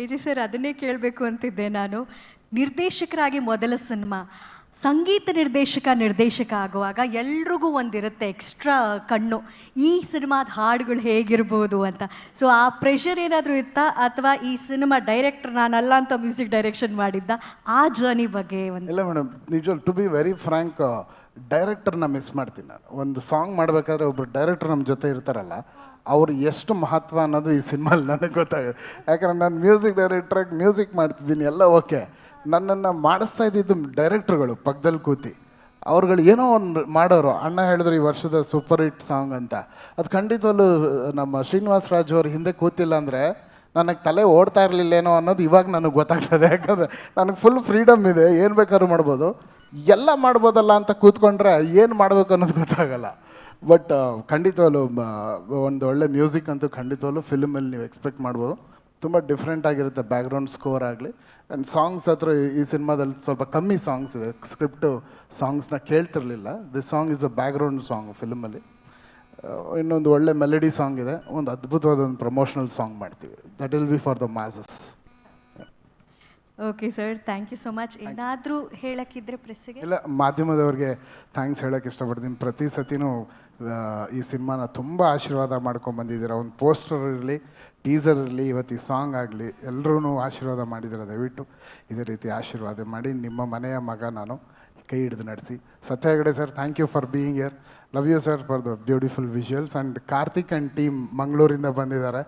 A sir, ಅದನ್ನೇ ಕೇಳಬೇಕು ಅಂತಿದ್ದೆ ನಾನು. ನಿರ್ದೇಶಕರಾಗಿ ಮೊದಲ ಸಿನಿಮಾ, ಸಂಗೀತ ನಿರ್ದೇಶಕ ನಿರ್ದೇಶಕ ಆಗುವಾಗ ಎಲ್ರಿಗೂ ಒಂದಿರುತ್ತೆ ಎಕ್ಸ್ಟ್ರಾ ಕಣ್ಣು. ಈ ಸಿನಿಮಾದ ಹಾಡುಗಳು ಹೇಗಿರ್ಬೋದು ಅಂತ. ಸೊ ಆ ಪ್ರೆಷರ್ ಏನಾದರೂ ಇತ್ತಾ? ಅಥವಾ ಈ ಸಿನಿಮಾ ಡೈರೆಕ್ಟರ್ ನಾನಲ್ಲ ಅಂತ ಮ್ಯೂಸಿಕ್ ಡೈರೆಕ್ಷನ್ ಮಾಡಿದ್ದ? ಆ ಜರ್ನಿ ಬಗ್ಗೆ ಒಂದು ಇಲ್ಲ ಮೇಡಮ್ ನಿಜ ಟು ಬಿ ವೆರಿ ಫ್ರ್ಯಾಂಕ್ ಡೈರೆಕ್ಟರ್ನ ಮಿಸ್ ಮಾಡ್ತೀನಿ ನಾನು. ಒಂದು ಸಾಂಗ್ ಮಾಡಬೇಕಾದ್ರೆ ಒಬ್ಬರು ಡೈರೆಕ್ಟರ್ ನಮ್ಮ ಜೊತೆ ಇರ್ತಾರಲ್ಲ, ಅವ್ರು ಎಷ್ಟು ಮಹತ್ವ ಅನ್ನೋದು ಈ ಸಿನಿಮಾಲಿ ನನಗೆ ಗೊತ್ತಾಗುತ್ತೆ. ಯಾಕಂದ್ರೆ ನಾನು ಮ್ಯೂಸಿಕ್ ಡೈರೆಕ್ಟ್ರಾಗಿ ಮ್ಯೂಸಿಕ್ ಮಾಡ್ತಿದ್ದೀನಿ, ಎಲ್ಲ ಓಕೆ ನನ್ನನ್ನು ಮಾಡಿಸ್ತಾ ಇದ್ದಿದ್ದು ಡೈರೆಕ್ಟ್ರುಗಳು ಪಕ್ಕದಲ್ಲಿ ಕೂತಿ. ಅವ್ರುಗಳು ಏನೋ ಒಂದು ಮಾಡೋರು, ಅಣ್ಣ ಹೇಳಿದ್ರು ಈ ವರ್ಷದ ಸೂಪರ್ ಹಿಟ್ ಸಾಂಗ್ ಅಂತ. ಅದು ಖಂಡಿತವಲ್ಲೂ ನಮ್ಮ ಶ್ರೀನಿವಾಸ್ ರಾಜು ಅವ್ರ ಹಿಂದೆ ಕೂತಿಲ್ಲ ಅಂದರೆ ನನಗೆ ತಲೆ ಓಡ್ತಾ ಇರಲಿಲ್ಲೇನೋ ಅನ್ನೋದು ಇವಾಗ ನನಗೆ ಗೊತ್ತಾಗ್ತದೆ. ಯಾಕಂದರೆ ನನಗೆ ಫುಲ್ ಫ್ರೀಡಮ್ ಇದೆ, ಏನು ಬೇಕಾದ್ರೂ ಮಾಡ್ಬೋದು. ಎಲ್ಲ ಮಾಡ್ಬೋದಲ್ಲ ಅಂತ ಕೂತ್ಕೊಂಡ್ರೆ ಏನು ಮಾಡಬೇಕು ಅನ್ನೋದು ಗೊತ್ತಾಗಲ್ಲ. ಬಟ್ ಖಂಡಿತವಲ್ಲೂ ಒಂದು ಒಳ್ಳೆ ಮ್ಯೂಸಿಕ್ ಅಂತೂ ಖಂಡಿತವಲ್ಲೂ ಫಿಲ್ಮಲ್ಲಿ ನೀವು ಎಕ್ಸ್ಪೆಕ್ಟ್ ಮಾಡ್ಬೋದು. ತುಂಬ ಡಿಫ್ರೆಂಟ್ ಆಗಿರುತ್ತೆ ಬ್ಯಾಕ್ಗ್ರೌಂಡ್ ಸ್ಕೋರ್ ಆಗಲಿ. ಆ್ಯಂಡ್ ಸಾಂಗ್ಸ್ ಹತ್ರ ಈ- ಸಿನಿಮಾದಲ್ಲಿ ಸ್ವಲ್ಪ ಕಮ್ಮಿ ಸಾಂಗ್ಸ್ ಇದೆ. ಸ್ಕ್ರಿಪ್ಟು ಸಾಂಗ್ಸ್ನ ಕೇಳ್ತಿರ್ಲಿಲ್ಲ. This song is a background song ಫಿಲ್ಮಲ್ಲಿ. ಇನ್ನೊಂದು ಒಳ್ಳೆ ಮೆಲಡಿ ಸಾಂಗ್ ಇದೆ. ಒಂದು ಅದ್ಭುತವಾದ ಒಂದು ಪ್ರಮೋಷನಲ್ ಸಾಂಗ್ ಮಾಡ್ತೀವಿ. That will be for the masses okay sir thank you so much ಏನಾದರೂ ಹೇಳಕ್ಕಿದ್ರೆ ಪ್ರೆಸ್ಸಿಗೆ ಇಲ್ಲ ಮಾಧ್ಯಮದವ್ರಿಗೆ ಥ್ಯಾಂಕ್ಸ್ ಹೇಳೋಕ್ಕೆ ಇಷ್ಟಪಡ್ತೀನಿ. ಪ್ರತಿ ಸತಿನೂ ಈ ಸಿನಿಮಾನ ತುಂಬ ಆಶೀರ್ವಾದ ಮಾಡ್ಕೊಂಡು ಬಂದಿದ್ದೀರ. ಒಂದು ಪೋಸ್ಟರ್ ಇರಲಿ ಟೀಸರ್ ಇರಲಿ ಇವತ್ತು ಈ ಸಾಂಗ್ ಆಗಲಿ ಎಲ್ಲರೂ ಆಶೀರ್ವಾದ ಮಾಡಿದ್ದೀರ. ದಯವಿಟ್ಟು ಇದೇ ರೀತಿ ಆಶೀರ್ವಾದ ಮಾಡಿ. ನಿಮ್ಮ ಮನೆಯ ಮಗ ನಾನು ಕೈ ಹಿಡಿದು ನಡೆಸಿ. Satya Hegde sir thank you for being here love you sir for the beautiful visuals and Karthik and team ಮಂಗಳೂರಿಂದ ಬಂದಿದ್ದಾರೆ.